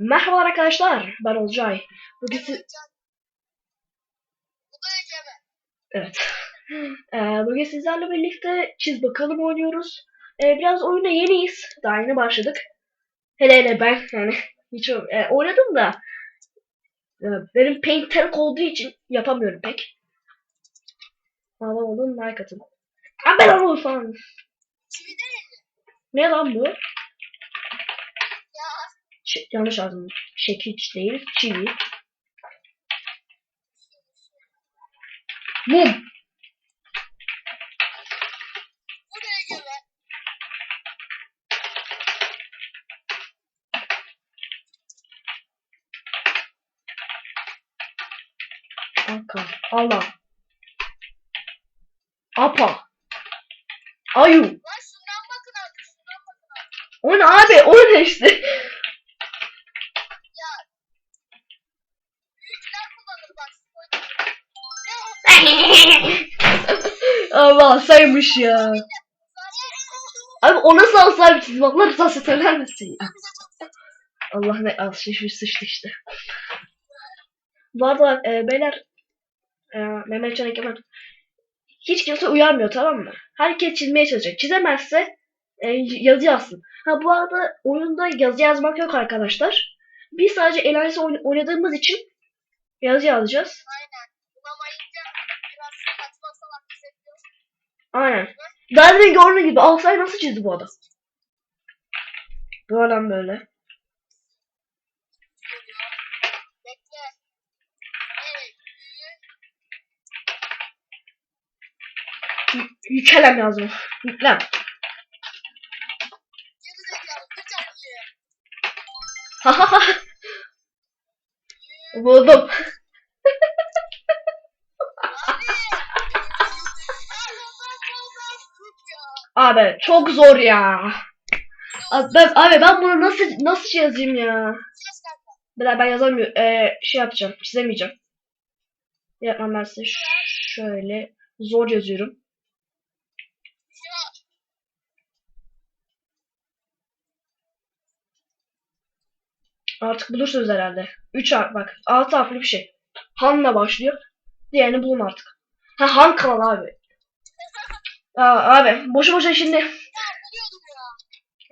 Merhaba arkadaşlar, ben Olcay. Bugün si- evet. Ee, bugün sizlerle birlikte çiz bakalım oynuyoruz. Ee, biraz oyuna yeniyiz. Daha yeni başladık. Hele hele ben yani hiç e, oynadım da e, benim paint terk olduğu için yapamıyorum pek. Ama olun like atın. Haber olun falan. Çivide neydi? Ne lan bu? Ş- yanlış yazdım. Şekiç değil, çivi. Mum. bu da Eceme. Anka. Allah. Apa. Ayu. Lan şundan bakın abi. Şundan bakın abi. O ne abi? O ne işte? Ne o? Allah saymış ya. Abi o nasıl alsaydı çizim? Allah rızası söyler misin ya? Allah ne az şişmiş sıçtı işte. Bu arada e, beyler e, Mehmet Can Egemen hiç kimse uyarmıyor tamam mı? Herkes çizmeye çalışacak. Çizemezse e, yazı yazsın. Ha bu arada oyunda yazı yazmak yok arkadaşlar. Biz sadece eğlenceli oyn- oynadığımız için yazı yazacağız. Aynen. Daha demin gördüğün gibi Alsay nasıl çizdi bu adam? Bu adam böyle. Yükelem yazdım. Yüklem. Hahaha. Buldum. Abi çok zor ya. Abi ben, abi ben bunu nasıl nasıl yazayım ya? Ben, ben yazamıyorum. Ee, şey yapacağım. Çizemeyeceğim. Yapmam ben size şöyle zor yazıyorum. Ya. Artık bulursunuz herhalde. 3 harf bak. 6 harfli bir şey. Han'la başlıyor. Diğerini bulun artık. Ha Han kanal abi. Aa, abi boşu boşuna şimdi.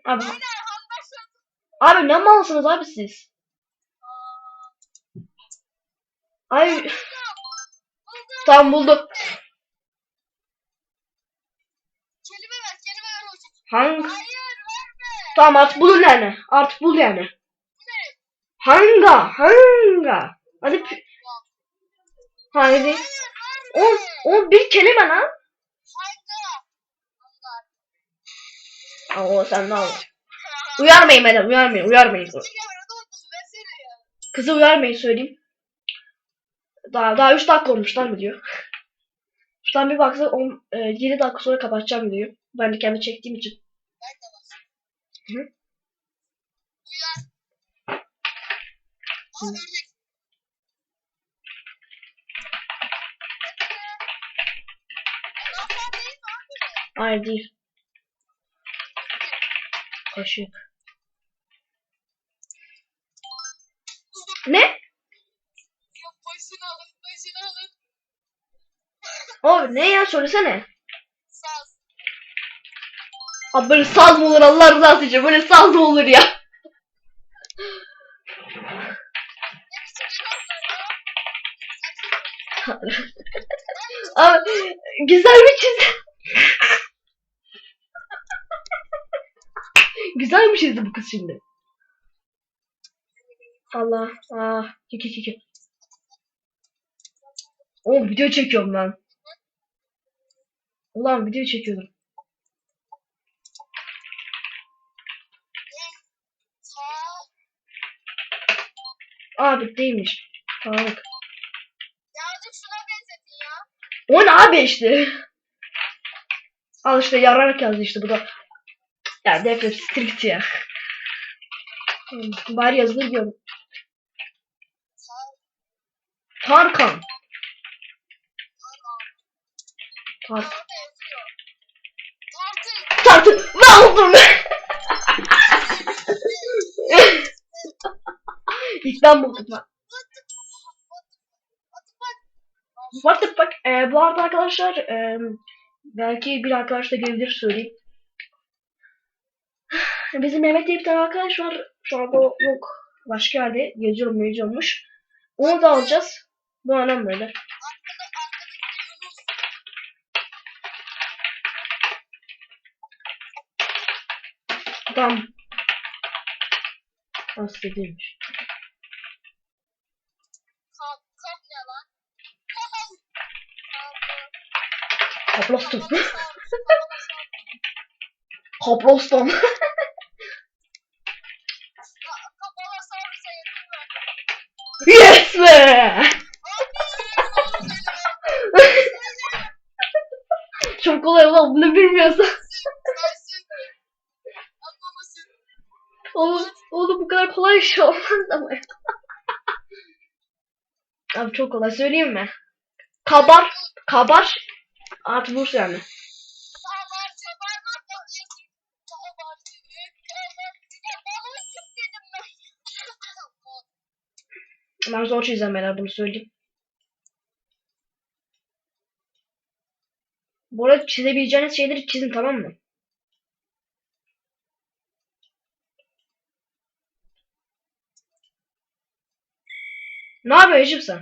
Abi, abi ne malsınız abi siz? Ay tamam buldum. Kelime ver. Hang tamam artık bulun yani. Artık bul yani. Hanga hanga. Hadi Haydi. Hayır O, verme. o bir kelime lan. Aa, o sen ne al. Uyarmayın beni uyarmayın uyarmayın. Kızı uyarmayın söyleyeyim. Daha daha 3 dakika olmuş lan diyor. Şuradan bir baksa 10 e, 7 dakika sonra kapatacağım diyor. Ben de kendi çektiğim için. Ben de. Hı. Hayır değil. Kaşık. Ne? Yok başını alın. Başını alın. O ne ya söylesene. Saz. Abi böyle saz mı olur Allah rızası için böyle saz mı olur ya? Abi güzel bir çizim. Güzel mi çizdi bu kız şimdi? Allah. Ah. Kiki kiki. Oğlum video çekiyorum ben. Ulan video çekiyordum. Abi değilmiş. Tarık. Birazcık şuna benzetin ya. O ne abi işte? Al işte yararak yazdı işte bu da. Ya defter strict ya. Hmm, Bari yazılır diyorum. Tarkan. Tartı. Ben oldum. İlk ben buldum lan. What the fuck? Ee, bu arada arkadaşlar e, belki bir arkadaş da gelebilir söyleyeyim. Bizim Mehmet diye bir tane arkadaş var. Şu anda yok. Başka yerde geziyorum geziyormuş. Onu da alacağız. Bu anam böyle. Arkada arkadaki Yunus. Tam. Hastadıymış. Be! Çok kolay ulan bunu bilmiyorsan. Oğlum, oğlum bu kadar kolay iş olmaz ama. Abi çok kolay söyleyeyim mi? Kabar, kabar. Artı Bursa yani. Ben. Zor çizeceğim beyler bunu söyleyeyim. Bu arada çizebileceğiniz şeyleri çizin tamam mı? Ne yapıyorsun Eşim sen?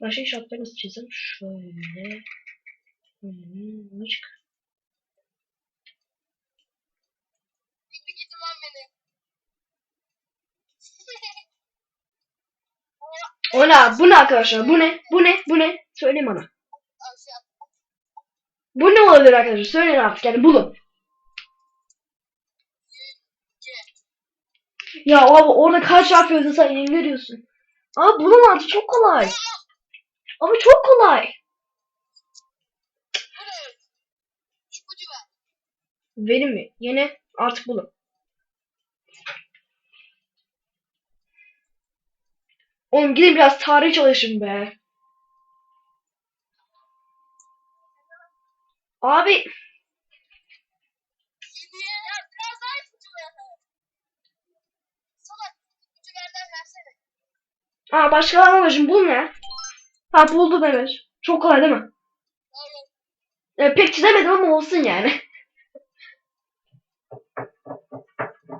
Başka nasıl çizeyim? Şöyle. Hmm, çık. Gitti lan beni. O ne? Bu ne arkadaşlar? Bu ne? Bu ne? Bu ne? Söyleyin bana. Bu ne olabilir arkadaşlar? Söyleyin artık yani bulun. Ya abi orada kaç harf yazıyor sen yemin veriyorsun. Abi bulun artık çok kolay. Abi çok kolay. Bu ne? İpucu ver. Benim mi? Yine artık bulun. Oğlum gidin biraz tarih çalışın be. Abi. Aa başkalarına ulaşın bul ne? Ha buldum evet. Çok kolay değil mi? Evet. E, pek çizemedim ama olsun yani.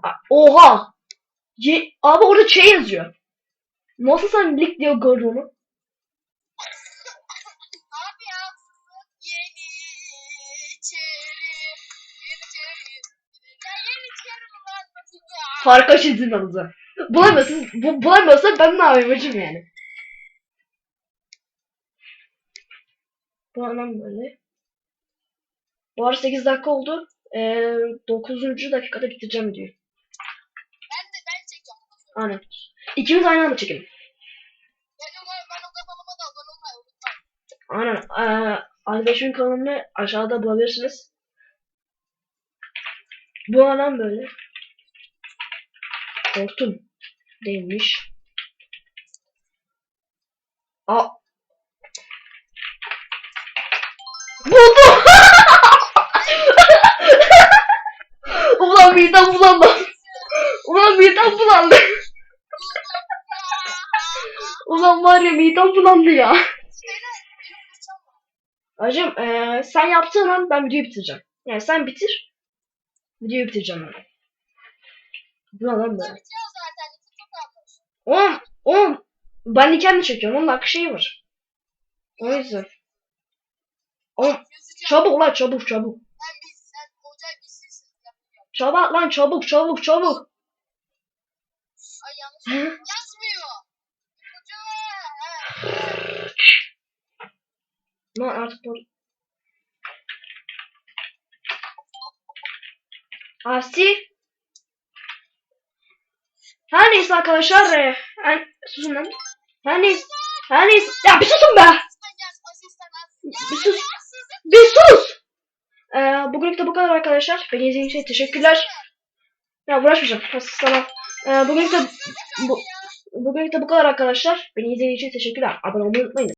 Oha! Ye- Abi orada şey yazıyor. Nasıl sen lik diye ya? Harika çizdin alıza. Bulamıyorsun. Bu, bulamıyorsan ben ne yapayım hacım yani. Bu anlam böyle. Bu arada 8 dakika oldu. Ee, 9. dakikada bitireceğim diyor. Ben de ben çekiyorum. Aynen. İkimiz aynı anda unutmayın. Aynen. Ee, Arkadaşımın kanalını aşağıda bulabilirsiniz. Bu adam böyle. Hortum değilmiş. Aa. Buldum. Ulan midem bulandı. Ulan midem bulandı. Ulan var ya midem bulandı ya. Hacım eee, sen yaptığın an ben videoyu bitireceğim. Yani sen bitir. Videoyu bitireceğim ben. Bu ne lan böyle? Oğlum, oğlum. Ben de kendi çekiyorum. Onun hakkı şeyi var. O yüzden. Oğlum çabuk lan çabuk çabuk. Ben biz sen hoca gitsin. Yapacağım. Çabuk lan çabuk çabuk çabuk. Ay yanlış. Artık bu. Asi. Her neyse arkadaşlar. E, her, susun lan. Her neyse. Her neyse. Ya bir susun be. Bir sus. Bir sus. Ee, bugünlük de bu kadar arkadaşlar. Beni izlediğiniz için teşekkürler. Ya uğraşmayacağım. Sana. Ee, bugünlük de bu, bugünlük de bu kadar arkadaşlar. Beni izlediğiniz için teşekkürler. Abone olmayı unutmayın.